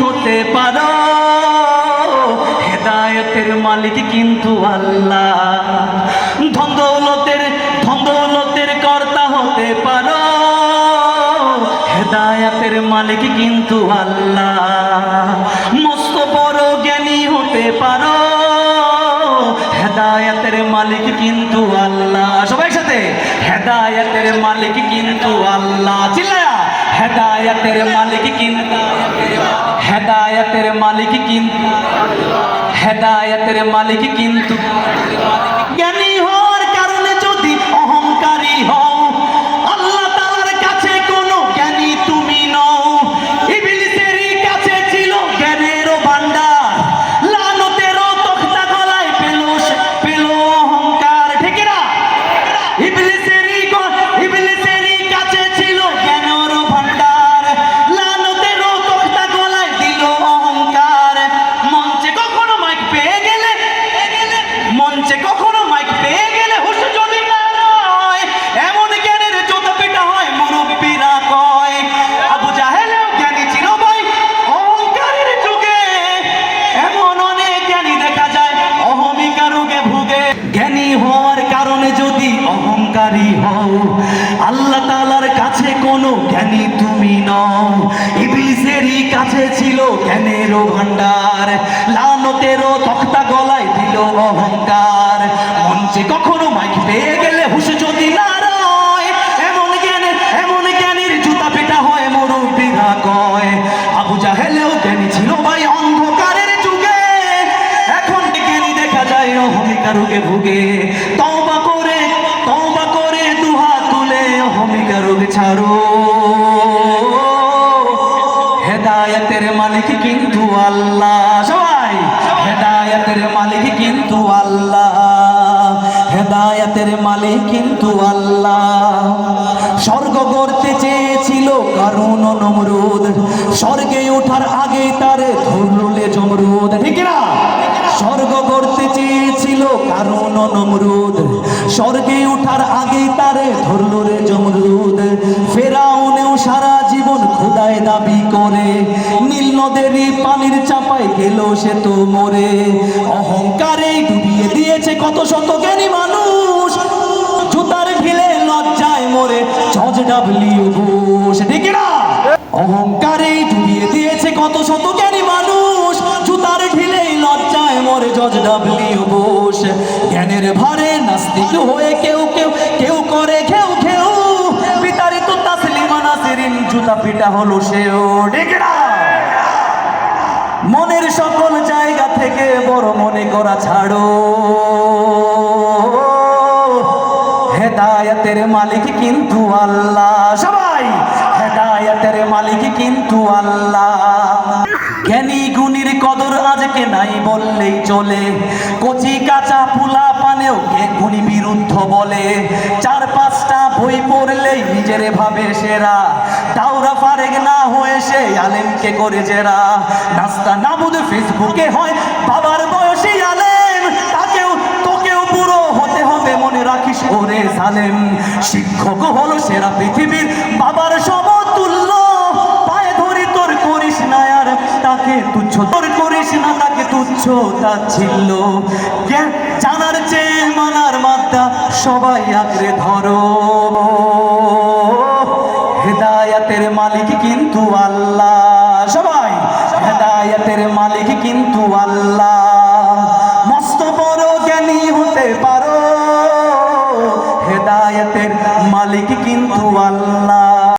হতে পারো। হেদায়তের মালিক কিন্তু আল্লাহ। ধন দৌলতের ধন দৌলতের কর্তা হতে পারো। হেদায়তের মালিক কিন্তু আল্লাহ। মস্ত বড় জ্ঞানী হতে পারো। হেদায়তের মালিক কিন্তু আল্লাহ। সবাই সাথে হেদায়তের মালিক কিন্তু আল্লাহ। চিল্লায়া, হেদায়তের মালিক কিন্তু হেদায়তের মালিক কিন্তু হেদায়তের মালিক কিন্তু আল্লাহ তাআলার কাছে কোনো জ্ঞানী তুমি নও। ইবলিসেরই কাছে ছিল জ্ঞানেরও ভান্ডার লানতেরও তক্তা গলায় দিল অহংকার। মঞ্চে কখনো মাইক পেয়ে গেলে হুশ যদি না ভুগে। তওবা ছাড়ো। হেদায়েতের মালিক কিন্তু আল্লাহ। সবাই, হেদায়েতের মালিক কিন্তু আল্লাহ। হেদায়েতের মালিক কিন্তু আল্লাহ। স্বর্গ গড়তে চেয়েছিল কারণ নমরুদ। স্বর্গে ওঠার আগে তারে ধরলে জমরুদ। ঠিক না স্বর্গ গড়তে চেয়েছিল কারণ নমরুদ। স্বর্গে ওঠার আগে তারে ধরল রে জমরুদ। সারা জীবন খোদায় দাবি করে। নীল নদেরই পানির চাপায় গেল সে তো মরে। অহংকারে ডুবিয়ে দিয়েছে কত শত জ্ঞানী মানুষ। জুতার ঢিলে লজ্জায় মরে জজ ডাবলিউ বুশ ঠিক না? অহংকারে ডুবিয়ে দিয়েছে কত শত জ্ঞানী মানুষ। জুতার ঢিলে লজ্জায় মরে জজ ডাবলিউ বুশ জ্ঞানের ভারে নাস্তিক হয়ে কেউ কেউ জুতা পিটা হলো সেও মনের সকল জায়গা থেকে বড় মনে করা ছাড়ো। হেদায়াতের মালিক কিন্তু আল্লাহ। সবাই, হেদায়াতের মালিক কিন্তু আল্লাহ। জ্ঞানী গুণীর কদর আজকে নাই বললেই চলে। কচি কাঁচা পুলা পানেও কে গুণী বিরুদ্ধ বলে? চার পাঁচটা বই পড়লেই নিজের ভাবে সেরা। দাউরা ফারেক না হয়ে সে আলেমকে করে জেরা নাস্তা নাবুদ ফেসবুকে হয়, বাবার বয়সী আলেম, তাকেও, তোকেও বুড়ো হতে হবে, মনে রাখিস ওরে সালেম শিক্ষক হলো সেরা পৃথিবীর বাবার সমতুল্য। পায়ে ধরি তোর করিস না আর তাকে তুচ্ছ, তোর করিস না তাকে তুচ্ছ, তা ছিল। জানার চেয়ে মানার মাত্রা সবাই আঁকড়ে ধরো। হেদায়াতের মালিক কিন্তু আল্লাহ। সবাই, হেদায়াতের মালিক কিন্তু আল্লাহ। মস্ত বড় জ্ঞানী হতে পারো। হেদায়াতের মালিক কিন্তু আল্লাহ।